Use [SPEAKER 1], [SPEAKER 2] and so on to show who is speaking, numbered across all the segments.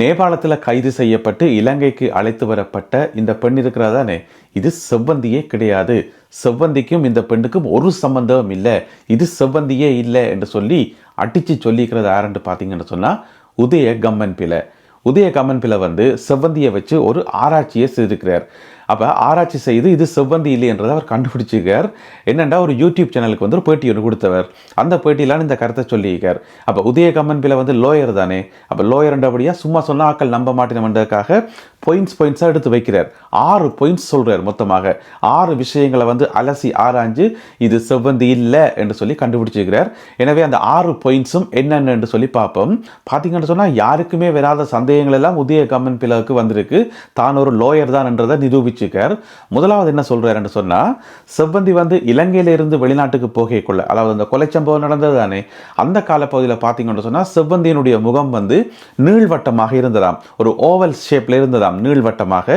[SPEAKER 1] நேபாளத்தில் கைது செய்யப்பட்டு இலங்கைக்கு அழைத்து வரப்பட்ட இந்த பெண் இருக்கிறதானே? இது செவ்வந்தியே கிடையாது. செவ்வந்திக்கும் இந்த பெண்ணுக்கும் ஒரு சம்பந்தமும் இல்லை. இது செவ்வந்தியே இல்லை என்று சொல்லி அடித்து சொல்லிக்கிறது யாருன்னு பார்த்தீங்கன்னு சொன்னால் உதய கம்மன் பிள்ளை. உதய கம்மன் பிள்ளை வந்து செவ்வந்தியை வச்சு ஒரு ஆராய்ச்சியை செய்திருக்கிறார். அப்போ ஆராய்ச்சி செய்து இது செவ்வந்தி இல்லை என்றதை அவர் கண்டுபிடிச்சிருக்கார். என்னென்னா ஒரு யூடியூப் சேனலுக்கு வந்து ஒரு பேட்டி ஒன்று கொடுத்தவர். அந்த பேட்டியிலான இந்த கருத்தை சொல்லியிருக்கார். அப்போ உதய கம்மன் பிள்ளை வந்து லோயர் தானே. அப்போ லோயர்ன்றபடியாக சும்மா சொன்னால் ஆக்கள் நம்ப மாட்டேனன்றதுக்காக பாயிண்ட்ஸ் பாயிண்ட்ஸாக எடுத்து வைக்கிறார். ஆறு பாயிண்ட்ஸ் சொல்கிறார் மொத்தமாக. ஆறு விஷயங்களை வந்து அலசி ஆராய்ஞ்சு இது செவ்வந்தி இல்லை என்று சொல்லி கண்டுபிடிச்சிருக்கிறார். எனவே அந்த ஆறு பாயிண்ட்ஸும் என்னென்னு என்று சொல்லி பார்ப்போம். பார்த்தீங்கன்னு சொன்னால் யாருக்குமே வராத சந்தேகங்கள் எல்லாம் உதய கம்மன் பிள்ளைக்கு வந்திருக்கு. தான் ஒரு லோயர் தான் என்றதை நிரூபிச்சிருக்கார் முதலாவது என்ன சொல்கிறாருன்னு சொன்னால் செவ்வந்தி வந்து இலங்கையிலிருந்து வெளிநாட்டுக்கு போகைக்குள்ள அதாவது அந்த கொலை சம்பவம் நடந்தது தானே அந்த காலப்பகுதியில் பார்த்தீங்கன்னு சொன்னால் செவ்வந்தியினுடைய முகம் வந்து நீள்வட்டமாக இருந்ததாம். ஒரு ஓவல் ஷேப்பில் இருந்ததாம் நீள்வட்டமாக.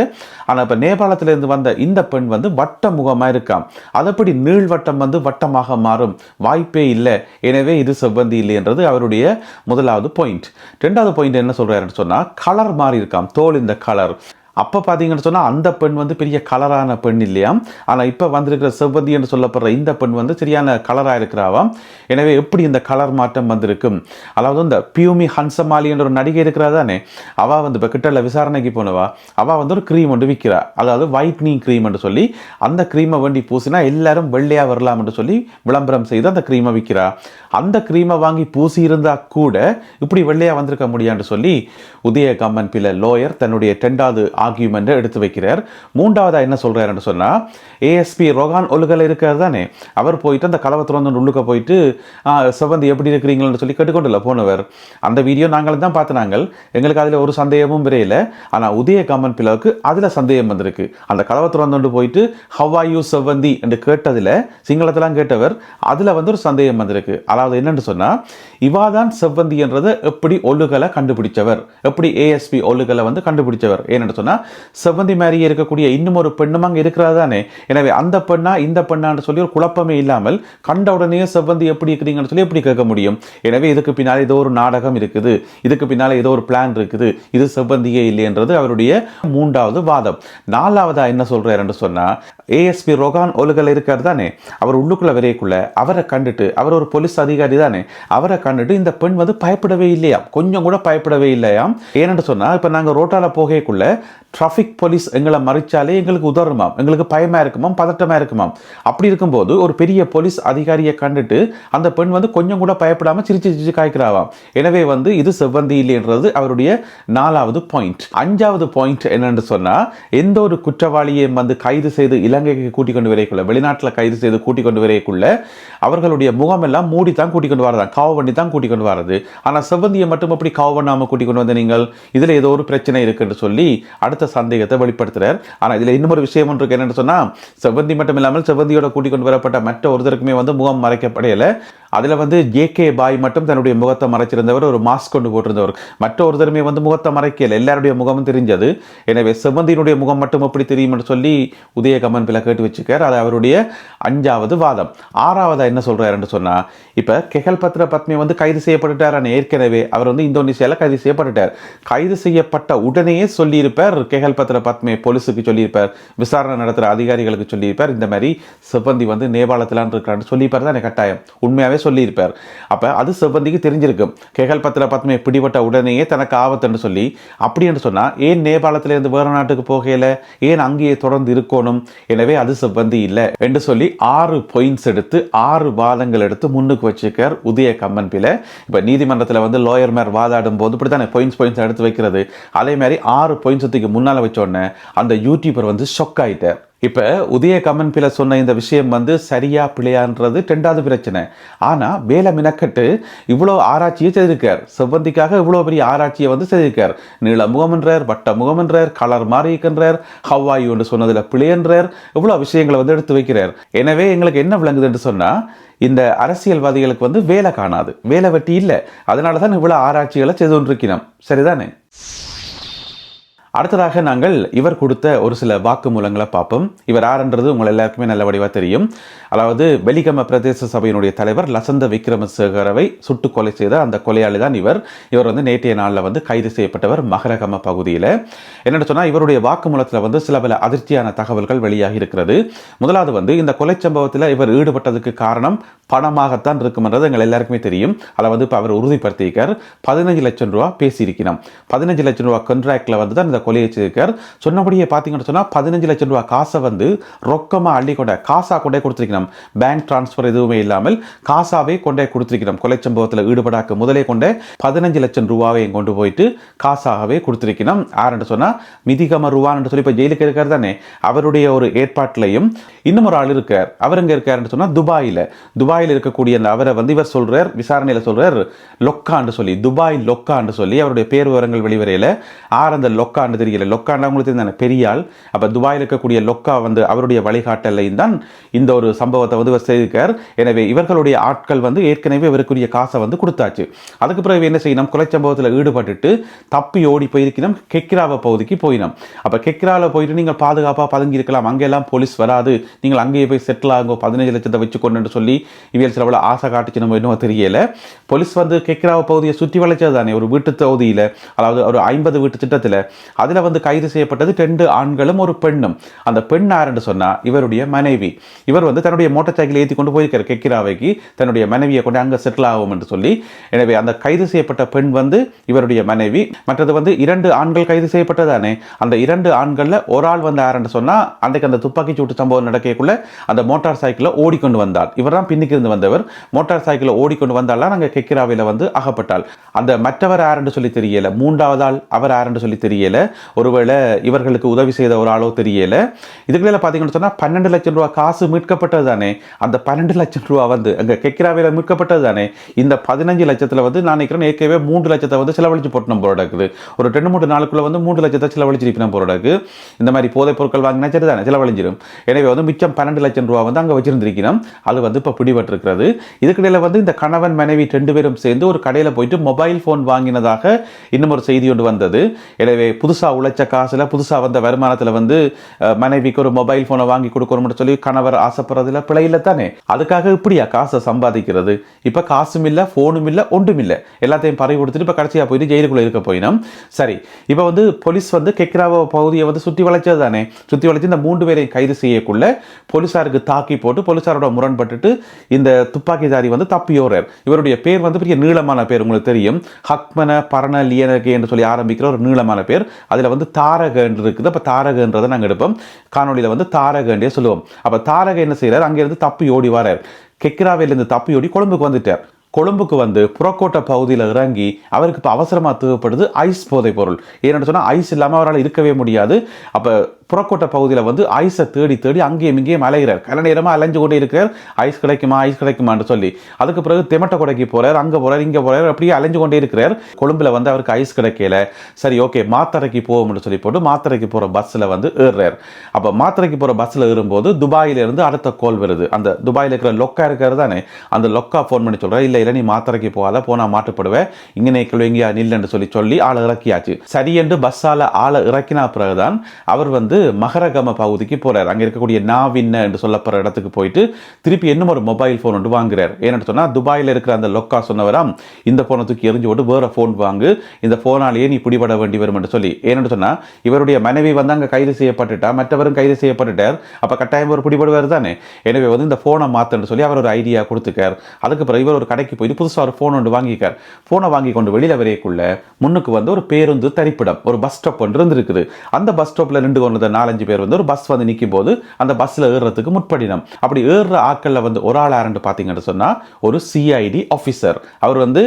[SPEAKER 1] ஆனால் இப்போ நேபாளத்திலிருந்து வந்த இந்த பெண் வந்து வட்ட முகமாக இருக்காம். அதப்படி நீள்வட்டம் வந்து வட்டமாக மாறும்? வாய்ப்பே இல்லை. எனவே இது செவ்வந்தி இல்லை என்றது அவருடைய முதலாவது பாயிண்ட் ரெண்டாவது பாயிண்ட் என்ன சொல்கிறாருன்னு சொன்னால் கலர் மாறி இருக்காம். தோல் இந்த கலர் அப்போ பார்த்தீங்கன்னு சொன்னால் அந்த பெண் வந்து பெரிய கலரான பெண் இல்லையாம் ஆனால் இப்போ வந்திருக்கிற செவ்வந்தி என்று சொல்லப்படுற இந்த பெண் வந்து சரியான கலராக இருக்கிறாவாம் எனவே எப்படி இந்த கலர் மாற்றம் வந்திருக்கும் அதாவது இந்த பியூமி ஹன்சமாலி என்ற ஒரு நடிகை இருக்கிறா தானே அவள் வந்து இப்போ கிட்டல விசாரணைக்கு போனவா? அவள் வந்து ஒரு க்ரீம் ஒன்று விற்கிறா அதாவது ஒயிட்னிங் க்ரீம் என்று சொல்லி அந்த க்ரீமை வேண்டி பூசினா எல்லாரும் வெள்ளையாக வரலாம் என்று சொல்லி விளம்பரம் செய்து அந்த க்ரீமை விற்கிறா அந்த க்ரீமை வாங்கி பூசி இருந்தால் கூட இப்படி வெள்ளையாக வந்திருக்க முடியான்னு சொல்லி உதய கம்மன் பிள்ளை லோயர் தன்னுடைய ரெண்டாவது ஆர்கியூமெண்ட்டை எடுத்து வைக்கிறார். மூன்றாவதாக என்ன சொல்கிறாருன்னு சொன்னால் ஏஎஸ்பி ரொகான் ஒழுகல் இருக்கார் தானே. அவர் போயிட்டு அந்த கலவத்தில் வந்து உள்ளுக்க போயிட்டு செவ்வந்தி எப்படி இருக்கிறீங்கன்னு சொல்லி கேட்டுக்கொண்டுல போனவர். அந்த வீடியோ நாங்கள் தான் பார்த்தினாங்கள் எங்களுக்கு அதில் ஒரு சந்தேகமும் விரையில. ஆனால் உதய கமன் பிளவுக்கு அதில் சந்தேகம் வந்திருக்கு. அந்த கலவத்தில் வந்து போயிட்டு ஹவ் யூ செவ்வந்தி என்று கேட்டதில் சிங்களத்தெல்லாம் கேட்டவர் அதில் வந்து ஒரு சந்தேகம் வந்திருக்கு. அதாவது என்னென்னு சொன்னால் இவா தான் செவ்வந்தி என்றதை எப்படி ஒழுகலை கண்டுபிடிச்சவர்? எப்படி ஏஎஸ்பி ஒழுகலை வந்து கண்டுபிடிச்சவர்? ஏன்னு சொன்னா செவ்வந்தி மாதிரியே இருக்கக்கூடிய இன்னும் ஒரு பெண்ணும் அங்கே இருக்கிறதா தானே எனவே அந்த பெண்ணா இந்த பெண்ணான்னு சொல்லி ஒரு குழப்பமே இல்லாமல் கண்ட உடனே செவ்வந்தி எப்படி இருக்கிறீங்கன்னு சொல்லி எப்படி கேட்க முடியும்? எனவே இதுக்கு பின்னால் ஏதோ ஒரு நாடகம் இருக்குது. இதுக்கு பின்னால் ஏதோ ஒரு பிளான் இருக்குது. இது செவ்வந்தியே இல்லைன்றது அவருடைய மூன்றாவது வாதம். நாலாவதா என்ன சொல்றாருன்னு சொன்னால் ஏஎஸ்பி ரொகான் ஒழுகல் இருக்கார் தானே? அவர் உள்ளுக்குள்ள வரையக்குள்ள அவரை கண்டுட்டு அவர் ஒரு போலீஸ் அதிகாரி தானே? அவரை கண்டுட்டு இந்த பெண் வந்து பயப்படவே இல்லையாம். கொஞ்சம் கூட பயப்படவே இல்லையாம். ஏன்னு சொன்னால் இப்போ நாங்கள் ரோட்டால் போகக்குள்ள டிராஃபிக் போலீஸ் எங்களை மறைச்சாலே எங்களுக்கு உதறுமாம் எங்களுக்கு பயமாக இருக்குமாம் பதட்டமாக இருக்குமாம் அப்படி இருக்கும்போது ஒரு பெரிய போலீஸ் அதிகாரியை கண்டுட்டு அந்த பெண் வந்து கொஞ்சம் கூட பயப்படாமல் சிரிச்சு சிரிச்சு காய்க்கிறாவாம் எனவே வந்து இது செவ்வந்தி இல்லைன்றது அவருடைய நாலாவது பாயிண்ட் அஞ்சாவது பாயிண்ட் என்னன்னு சொன்னால் எந்த ஒரு குற்றவாளியையும் வந்து கைது செய்து இலங்கைக்கு கூட்டிக் கொண்டு வரைக்குள்ள வெளிநாட்டில் கைது செய்து கூட்டிக் கொண்டு வரைக்குள்ள அவர்களுடைய முகமெல்லாம் மூடி தான் கூட்டிக் கொண்டு வரதான். காவு பண்ணி தான் கூட்டிக் கொண்டு வரது ஆனால் செவ்வந்தியை மட்டும் அப்படி காவு பண்ணாமல் கூட்டிக் கொண்டு வந்த நீங்கள்? இதில் ஏதோ ஒரு பிரச்சனை இருக்குன்னு சொல்லி அடுத்த சந்தேகத்தை வெளிப்படுத்துறார். ஆனால் இதுல இன்னொரு விஷயம் ஒன்று இருக்கு. என்னென்னு சொன்னா செவ்வந்தி மட்டும் இல்லாமல் செவ்வந்தியோட கூட்டிக் கொண்டு வரப்பட்ட மற்ற ஒருத்தருக்குமே வந்து முகம் மறைக்கப்படையலை. அதில் வந்து ஜேகே பாய் மட்டும் தன்னுடைய முகத்தை மறைச்சிருந்தவர் ஒரு மாஸ்க் கொண்டு போட்டிருந்தவர். மற்ற ஒருத்தருமே வந்து முகத்தை மறைக்கல. எல்லாருடைய முகமும் தெரிஞ்சது. எனவே செவ்வந்தியினுடைய முகம் மட்டும் எப்படி தெரியும்னு சொல்லி உதய பில கேட்டு வச்சுக்கார் அது அவருடைய அஞ்சாவது வாதம். ஆறாவதாக என்ன சொல்கிறாருன்னு சொன்னால் இப்போ கெகல் பத்ர பத்மி வந்து கைது செய்யப்பட்டுட்டார் ஏற்கனவே அவர் வந்து இந்தோனேஷியாவில் கைது செய்யப்பட்டுட்டார். கைது செய்யப்பட்ட உடனேயே சொல்லியிருப்பார் கெகல் பத்ர பத்மே போலீஸுக்கு சொல்லியிருப்பார். விசாரணை நடத்துகிற அதிகாரிகளுக்கு சொல்லியிருப்பார். இந்த மாதிரி செவ்வந்தி வந்து நேபாளத்திலான் இருக்கிறான்னு சொல்லியிருப்பார். தான் கட்டாயம். உண்மையாகவே சொல்லியிருப்பார். அப்போ அது செவ்வந்திக்கு தெரிஞ்சிருக்கும். கேகல் பத்ர பத்மே பிடிபட்ட உடனேயே தனக்கு ஆபத்துன்னு சொல்லி அப்படி என்று சொன்னால் ஏன் நேபாளத்திலேருந்து வேற நாட்டுக்கு போகையில் ஏன் அங்கேயே தொடர்ந்து இருக்கணும்? எனவே அது செவ்வந்தி இல்லை என்று சொல்லி ஆறு பொயின்ஸ் எடுத்து ஆறு வாதங்கள் எடுத்து முன்னுக்கு வச்சுக்கார் உதய கம்மன் பில இப்போ நீதிமன்றத்தில் வந்து லோயர் மேர் வாதாடும் போது இப்படி தானே பொயின்ஸ் பாயிண்ட்ஸ் எடுத்து வைக்கிறது. அதே மாதிரி ஆறு பாயிண்ட்ஸத்துக்கு முன்னால வச்சோடனே அந்த யூடியூபர் வந்து ஷொக் ஆகிட்டார் இப்போ உதய கமன் சொன்ன இந்த விஷயம் வந்து சரியா பிள்ளையான்றது ரெண்டாவது பிரச்சனை. ஆனால் வேலை மினக்கட்டு இவ்வளோ ஆராய்ச்சியை செய்திருக்கார். செவ்வந்திக்காக இவ்வளோ பெரிய ஆராய்ச்சியை வந்து செய்திருக்கார். நீள முகமென்றார் வட்ட முகமென்றார் கலர் மாறி இருக்கின்றார் ஹவ்வாயு என்று சொன்னதில் பிழையன்றார் இவ்வளோ விஷயங்களை வந்து எடுத்து வைக்கிறார். எனவே எங்களுக்கு என்ன விளங்குது என்று சொன்னால் இந்த அரசியல்வாதிகளுக்கு வந்து வேலை காணாது. வேலை வெட்டி இல்லை. அதனால தான் இவ்வளோ ஆராய்ச்சிகளை செய்து கொண்டிருக்கிறோம். சரிதானே? அடுத்ததாக நாங்கள் இவர் கொடுத்த ஒரு சில வாக்குமூலங்களை பார்ப்போம். இவர் யாருன்றது உங்கள் எல்லாருக்குமே நல்ல வடிவாக தெரியும். அதாவது வெலிகம பிரதேச சபையினுடைய தலைவர் லசந்த விக்ரமசேகரவை சுட்டு கொலை செய்த அந்த கொலையாளி தான் இவர். இவர் வந்து நேற்றைய நாளில் வந்து கைது செய்யப்பட்டவர் மகரகம பகுதியில். என்னென்னு சொன்னால் இவருடைய வாக்குமூலத்தில் வந்து சில பல அதிர்ச்சியான தகவல்கள் வெளியாகி இருக்கிறது. முதலாவது வந்து இந்த கொலை சம்பவத்தில் இவர் ஈடுபட்டதுக்கு காரணம் பணமாகத்தான் இருக்கும்ன்றது எங்கள் எல்லாருக்குமே தெரியும். அதை வந்து இப்போ அவர் உறுதிப்படுத்தியிருக்கார். பதினஞ்சு லட்சம் ரூபா பேசியிருக்கிறான் பதினஞ்சு லட்சம் ரூபா கான்ட்ராக்டில் வந்து தான் இந்த கொலையை செய்திருக்கார் சொன்னபடியே பார்த்தீங்கன்னு சொன்னால் பதினஞ்சு லட்சம் ரூபா காசை வந்து ரொக்கமாக அள்ளி கொண்ட காசாக கொண்டே கொடுத்துருக்கணும். பேங்க் டிரான்ஸ்ஃபர் எதுவுமே இல்லாமல் காசாவே கொண்டே கொடுத்துருக்கணும். கொலை சம்பவத்தில் ஈடுபடாக்க முதலே கொண்டே பதினஞ்சு லட்சம் ரூபாவையும் கொண்டு போயிட்டு காசாகவே கொடுத்துருக்கணும். யாருன்னு சொன்னால் மிதிகம ரூபான்னு சொல்லி இப்போ ஜெயிலுக்கு இருக்கார் தானே. அவருடைய ஒரு ஏற்பாட்டிலையும் இன்னும் ஒரு ஆள் இருக்கார். அவர் எங்கே இருக்காருன்னு சொன்னால் துபாயில். துபாயில் இருக்கக்கூடிய அந்த அவரை வந்து இவர் சொல்கிறார் விசாரணையில் சொல்கிறார் லொக்கான்னு சொல்லி. துபாய் லொக்கான்னு சொல்லி அவருடைய பேர் விவரங்கள் வெளிவரையில் ஆர் அந்த லொக்கான்னு தெரியல லொக்கான்னு உங்களுக்கு தெரிந்த பெரிய அப்போ துபாயில் இருக்கக்கூடிய லொக்கா வந்து அவருடைய வழிகாட்டலையும் தான் இந்த ஒரு சம்பவத்தை வந்து இவர் செய்திருக்கார். எனவே இவர்களுடைய ஆட்கள் வந்து ஏற்கனவே இவருக்குரிய காசை வந்து கொடுத்தாச்சு. அதுக்கு பிறகு என்ன செய்யணும் கொலை சம்பவத்தில் ஈடுபட்டுட்டு தப்பி ஓடி போயிருக்கணும் கெக்கிராவ பகுதிக்கு போயினோம். அப்போ கெக்கிராவில் போயிட்டு நீங்கள் பாதுகாப்பாக பதுங்கி இருக்கலாம். அங்கெல்லாம் போலீஸ் வராது. நீங்கள் அங்கேயே போய் செட்டில் ஆகும் பதினஞ்சு லட்சத்தை வச்சுக்கொண்டு சொல்லி இவியல் சிலவில் ஆசை காட்டுச்சு நம்ம இன்னும் தெரியல. போலீஸ் வந்து கெக்கிராவ பகுதியை சுற்றி வளைச்சது தானே? ஒரு வீட்டு தொகுதியில். அதாவது ஒரு ஐம்பது வீட்டு திட்டத்தில். அதில் வந்து கைது செய்யப்பட்டது ரெண்டு ஆண்களும் ஒரு பெண்ணும். அந்த பெண் யாருன்னு சொன்னால் இவருடைய மனைவி. இவர் வந்து தன்னுடைய மோட்டார் சைக்கிள் ஏற்றி கொண்டு போயிருக்கார் கெக்கிராவைக்கு. தன்னுடைய மனைவியை கொண்டு அங்கே செட்டில் ஆகும் என்று சொல்லி. எனவே அந்த கைது செய்யப்பட்ட பெண் வந்து இவருடைய மனைவி. மற்றது வந்து இரண்டு ஆண்கள் கைது செய்யப்பட்டதானே? அந்த இரண்டு ஆண்களில் ஒரு ஆள் வந்து யாருன்னு சொன்னால் அன்றைக்கு அந்த துப்பாக்கி சூட்டு சம்பவம் நடக்கக்குள்ள அந்த மோட்டார் சைக்கிளை ஓடிக்கொண்டு வந்தார். இவர் தான் பின்னுக்கு இருந்து வந்தவர். மோட்டார் சைக்கிளை ஓடிக்கொண்டு வந்தாலாம் நாங்கள் கெக்கிராவில் வந்து அகப்பட்டாள். அந்த மற்றவர் யாருன்னு சொல்லி தெரியல. மூன்றாவது ஆள் அவர் யாருன்னு சொல்லி தெரியல. ஒருவேளை இவர்களுக்கு உதவி செய்த ஒரு ஆளோ தெரியல. இதுக்குள்ள பார்த்தீங்கன்னு சொன்னால் பன்னெண்டு லட்சம் ரூபா காசு மீட்கப்பட்டது தானே. அந்த பன்னெண்டு லட்சம் ரூபா வந்து அங்கே கெக்கிராவில் மீட்கப்பட்டது தானே. இந்த பதினஞ்சு லட்சத்தில் வந்து நான் நினைக்கிறேன் ஏற்கனவே மூன்று லட்சத்தை வந்து செலவழிச்சு போட்டணும் போராடக்குது ஒரு ரெண்டு மூணு நாளுக்குள்ளே வந்து மூன்று லட்சத்தை செலவழிச்சிருப்பின போராடக்கு இந்த மாதிரி போதைப் பொருட்கள் வாங்கினா சரி தானே செலவழிஞ்சிடும் எனவே வந்து மிச்சம் பன்னெண்டு லட்சம் ரூபா வந்து அங்கே வச்சிருந்திருக்கிறோம். அது வந்து இப்போ பிடிபட்டிருக்கிறது. இதுக்கிடையில் வந்து இந்த கணவன் மனைவி ரெண்டு பேரும் சேர்ந்து ஒரு கடையில் போயிட்டு மொபைல் ஃபோன் வாங்கினதாக இன்னும் ஒரு செய்தி ஒன்று வந்தது. எனவே புதுசாக உழைச்ச காசில் புதுசாக வந்த வருமானத்தில் வந்து மனைவிக்கு ஒரு மொபைல் ஃபோனை வாங்கி கொடுக்கணும்னு சொல்லி கணவர் ஆசைப்படுறதுல பிழையில தானே? அதுக்காக இப்படியா காசை சம்பாதிக்கிறது? இப்போ காசும் இல்லை ஃபோனும் இல்லை ஒன்றும் இல்லை. எல்லாத்தையும் பறவை கொடுத்துட்டு இப்போ கடைசியாக போயிட்டு ஜெயிலுக்குள்ளே இருக்க போயினோம். சரி இப்போ வந்து போலீஸ் வந்து கெக்ராவோ பகுதியை வந்து சுற்றி வளைச்சது தானே? சுற்றி வளைச்சு இந்த மூன்று பேரை கைது செய்யக்குள்ள போலீஸாருக்கு தாக்கி போட்டு போலீஸாரோட முரண்பட்டுட்டு இந்த துப்பாக்கிதாரி வந்து தப்பியோறார். இவருடைய பேர் வந்து பெரிய நீளமான பேர் உங்களுக்கு தெரியும். ஹக்மன பரண லியனகே என்று சொல்லி ஆரம்பிக்கிற ஒரு நீளமான பேர். அதில் வந்து தாரக என்று இருக்குது. அப்போ தாரகன்றதை நாங்கள் எடுப்போம். காணொலியில் வந்து தாரகன்றே சொல்லுவோம். அப்போ தாரக என்ன செய்கிறார் அங்கேருந்து தப்பி ஓடி வரார். கெக்ராவிலேருந்து தப்பி ஓடி கொழும்புக்கு வந்துட்டார். கொழும்புக்கு வந்து புறக்கோட்டை பகுதியில் இறங்கி அவருக்கு இப்போ அவசரமாக தேவைப்படுது ஐஸ் போதைப் பொருள். ஏன்னு சொன்னால் ஐஸ் இல்லாமல் அவரால் இருக்கவே முடியாது. அப்போ புறக்கோட்டை பகுதியில் வந்து ஐஸை தேடி தேடி அங்கேயும் இங்கேயும் அலைகிறார். கல நேரமாக அலைஞ்சு கொண்டே இருக்கிறார். ஐஸ் கிடைக்குமா ஐஸ் கிடைக்குமான்னு சொல்லி. அதுக்கு பிறகு தெமட்ட கொடைக்கு போகிறார் அங்கே போகிறார் இங்கே போகிறார் அப்படியே அலைஞ்சு கொண்டே இருக்கிறார். கொழும்பில் வந்து அவருக்கு ஐஸ் கிடைக்கல. சரி ஓகே மாத்தரைக்கு போவோம்னு சொல்லி போட்டு மாத்தரைக்கு போகிற பஸ்ஸில் வந்து ஏறுறார். அப்போ மாத்தரைக்கு போகிற பஸ்ஸில் ஏறும்போது துபாயிலிருந்து அடுத்த கோல் வருது. அந்த துபாயில் இருக்கிற லொக்கா இருக்கிறது தானே? அந்த லொக்கா ஃபோன் பண்ணி சொல்கிறார் இல்லை இல்லை நீ மாத்தரைக்கு போகாத போனால் மாட்டுப்படுவேன் இங்கே நிற்கல எங்கேயா நில்லுன்னு சொல்லி சொல்லி ஆளை இறக்கியாச்சு. சரி என்று பஸ்ஸால் ஆளை இறக்கினா பிறகுதான் அவர் வந்து மகரகம பகுதிக்கு போகிறார் அங்கே இருக்கக்கூடிய நாவின்ன என்று சொல்லப்படுற இடத்துக்கு போயிட்டு திருப்பி இன்னும் ஒரு மொபைல் ஃபோன் ஒன்று வாங்குறார். ஏன்னு சொன்னால் துபாயில் இருக்கிற அந்த லொக்கா சொன்னவராம் இந்த ஃபோனை தூக்கி எரிஞ்சு போட்டு வேற ஃபோன் வாங்கு இந்த ஃபோனாலேயே நீ பிடிபட வேண்டி வரும் என்று சொல்லி. ஏன்னு சொன்னால் இவருடைய மனைவி வந்து அங்கே கைது செய்யப்பட்டுட்டா மற்றவரும் கைது செய்யப்பட்டுட்டார். அப்போ கட்டாயம் ஒரு பிடிபடுவார் தானே? எனவே வந்து இந்த ஃபோனை மாற்றுன்னு சொல்லி அவர் ஒரு ஐடியா கொடுத்துக்கார். அதுக்கு பிறகு இவர் ஒரு கடைக்கு போயிட்டு புதுசாக ஒரு ஃபோன் ஒன்று வாங்கிக்கார். ஃபோனை வாங்கி கொண்டு வெளியில் வரையக்குள்ள முன்னுக்கு வந்து ஒரு பேருந்து தரிப்பிடம் ஒரு பஸ் ஸ்டாப் ஒன்று இருந்திருக்குது. அந்த பஸ் ஸ்டாப்பில் நின்று கொண்டு நாலஞ்சு பேர் வந்து ஒரு பஸ் வந்து நிற்கும் போது அந்த பஸ்ஸில் ஏறுறதுக்கு முற்படினம். அப்படி ஏறுற ஆட்களில் வந்து ஒரு ஆள் ஆரண்டு பார்த்தீங்கன்னு சொன்னால் ஒரு சிஐடி ஆஃபீஸர் அவர் வந்து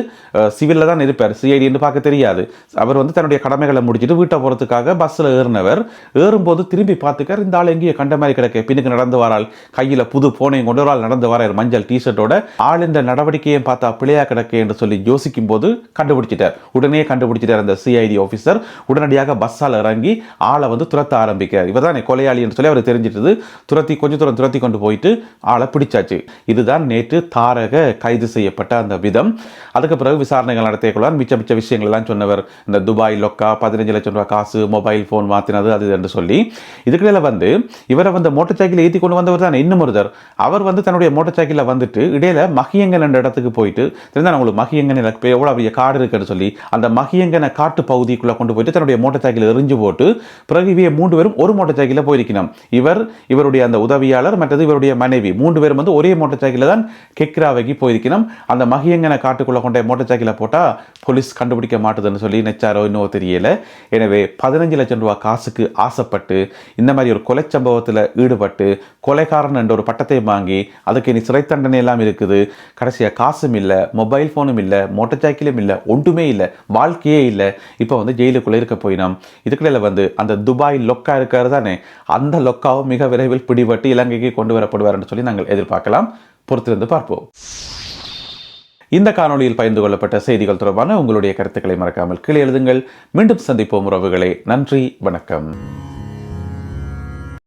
[SPEAKER 1] சிவிலில் தான் இருப்பார். சிஐடின்னு பார்க்க தெரியாது. அவர் வந்து தன்னுடைய கடமைகளை முடிச்சுட்டு வீட்டை போகிறதுக்காக பஸ்ஸில் ஏறினவர். ஏறும்போது திரும்பி பார்த்துக்கார் இந்த ஆள் எங்கேயோ கண்ட மாதிரி கிடக்க. பின்னுக்கு நடந்து வரால் கையில் புது போனையும் கொண்டு ஒரு ஆள் நடந்து வரார். மஞ்சள் டிஷர்ட்டோட ஆள் இந்த நடவடிக்கையும் பார்த்தா பிள்ளையாக கிடக்கு என்று சொல்லி யோசிக்கும் போது கண்டுபிடிச்சிட்டார். உடனே கண்டுபிடிச்சிட்டார் அந்த சிஐடி ஆஃபீஸர் உடனடியாக பஸ்ஸால் இறங்கி ஆளை வந்து துரத்த ஆரம்பிக்கும் கண்டுபிடிக்கிறார் இவர் தான் கொலையாளி என்று சொல்லி அவர் தெரிஞ்சிட்டது. துரத்தி கொஞ்ச தூரம் துரத்தி கொண்டு போயிட்டு ஆளை பிடிச்சாச்சு. இதுதான் நேற்று தாரக கைது செய்யப்பட்ட அந்த விதம். அதுக்கு பிறகு விசாரணைகள் நடத்திய மிச்ச மிச்ச விஷயங்கள் எல்லாம் சொன்னவர். இந்த துபாய் லொக்கா பதினஞ்சு லட்சம் ரூபாய் காசு மொபைல் ஃபோன் மாற்றினது அது என்று சொல்லி. இதுக்கிடையில் வந்து இவரை வந்து மோட்டர் சைக்கிள் ஏற்றி கொண்டு வந்தவர் தான் இன்னும் ஒருத்தர். அவர் வந்து தன்னுடைய மோட்டர் சைக்கிளில் வந்துட்டு இடையில மகியங்கன் என்ற இடத்துக்கு போயிட்டு தெரிஞ்சா உங்களுக்கு மகியங்கன் எனக்கு எவ்வளோ பெரிய காடு இருக்குன்னு சொல்லி அந்த மகியங்கனை காட்டு பகுதிக்குள்ளே கொண்டு போயிட்டு தன்னுடைய மோட்டர் சைக்கிள் எரிஞ்சு போட்டு பிறகு இவைய மூன்று பேரும் ஒரு மோட்டர் சைக்கிளில் போயிருக்கணும். இவர் இவருடைய அந்த உதவியாளர் மற்றது இவருடைய மனைவி. மூன்று பேரும் வந்து ஒரே மோட்டர் சைக்கிளில் தான் கெக்ராவைக்கு போயிருக்கணும். அந்த மகியங்கனை காட்டுக்குள்ளே கொண்ட மோட்டர் சைக்கிளை போட்டால் போலீஸ் கண்டுபிடிக்க மாட்டுதுன்னு சொல்லி நெச்சாரோ இன்னும் தெரியல. எனவே பதினஞ்சு லட்சம் ரூபாய் காசுக்கு ஆசைப்பட்டு இந்த மாதிரி ஒரு கொலை சம்பவத்தில் ஈடுபட்டு கொலைகாரன் என்ற ஒரு பட்டத்தை வாங்கி அதுக்கு இனி சிறை தண்டனை எல்லாம் இருக்குது. கடைசியாக காசும் இல்லை மொபைல் ஃபோனும் இல்லை மோட்டர் சைக்கிளும் இல்லை ஒன்றுமே இல்லை வாழ்க்கையே இல்லை. இப்போ வந்து ஜெயிலுக்குள்ளே இருக்க போயினோம். இதுக்கிடையில் வந்து அந்த துபாய் லொக்கா இருக்காரு தானே? அந்த லொக்காவும் மிக விரைவில் பிடிபட்டு இலங்கைக்கு கொண்டு வரப்படுவார் என்று சொல்லி நாங்கள் எதிர்பார்க்கலாம். பொறுத்திருந்து பார்ப்போம். இந்த காணொளியில் பகிர்ந்து கொள்ளப்பட்ட செய்திகள் தொடர்பான உங்களுடைய கருத்துக்களை மறக்காமல் கீழே எழுதுங்கள். மீண்டும் சந்திப்போம் உறவுகளே. நன்றி வணக்கம்.